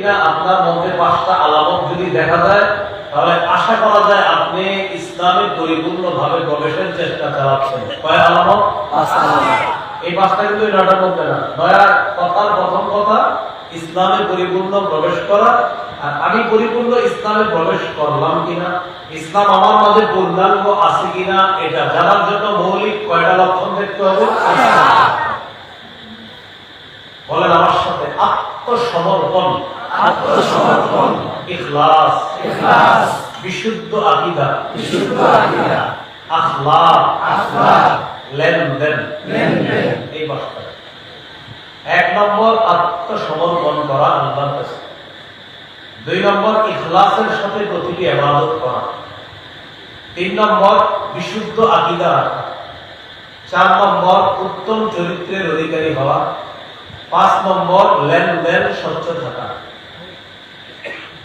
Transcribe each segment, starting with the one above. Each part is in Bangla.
কিনা আপনার মধ্যে পাঁচটা আলামত যদি দেখা যায় তাহলে আশা করা যায় আপনি ইসলামে পরিপূর্ণ ভাবে প্রবেশের চেষ্টা চালাচ্ছেন। কয় আলামত? এই পাঁচটা কিন্তু এই নয়টার মধ্যে না। নয়ার কথার প্রথম কথা ইসলামে পরিপূর্ণ প্রবেশ করা। আর আমি পরিপূর্ণ ইসলামে প্রবেশ করলাম কিনা? ইসলাম আমার মাঝে পূর্ণাঙ্গ আছে কিনা? এটা জানার জন্য মৌলিক কয়টা লক্ষণ দেখতে হবে? বলেন আমার সাথে আত্মসমর্পণ। আত্মসমর্পণ ইখলাস ইখলাস বিশুদ্ধ আকীদা বিশুদ্ধ আকীদা আখলাক আখলাক লেনদেন লেনদেন। এই পাঁচটা এক নম্বর আত্মসমর্পণ করা আল্লাহর কাছে দুই নম্বর ইখলাসের সাথে প্রতিটি ইবাদত করা। তিন নম্বর বিশুদ্ধ আকীদা রাখা। চার নম্বর উত্তম চরিত্রের অধিকারী হওয়া। পাঁচ নম্বর লেনদেন স্বচ্ছ থাকা।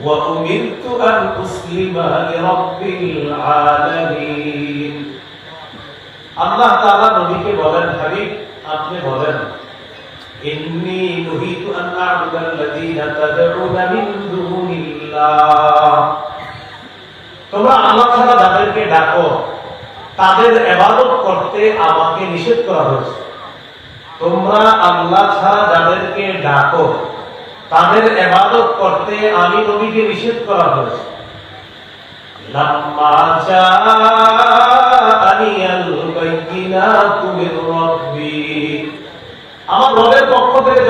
وأمرت أن أسلم لرب العالمين আল্লাহ তাআলা নবীকে বলেন হাবিব আপনি বলেন ইন্নী নুহিতু আন আ'বুদাল্লাযীনা তাদউনা মিন দুনিল্লাহ তোমরা আল্লাহ ছাড়া যাদেরকে ডাকো তাদের ইবাদত করতে আমাকে নিষেধ করা হয়েছে তোমরা আল্লাহ ছাড়া যাদেরকে ডাকো তাদের ইবাদত করতে আমি নবীকে নিষেধ করা হয়েছে لما جاءني البينات من ربي আমার রবের পক্ষ থেকে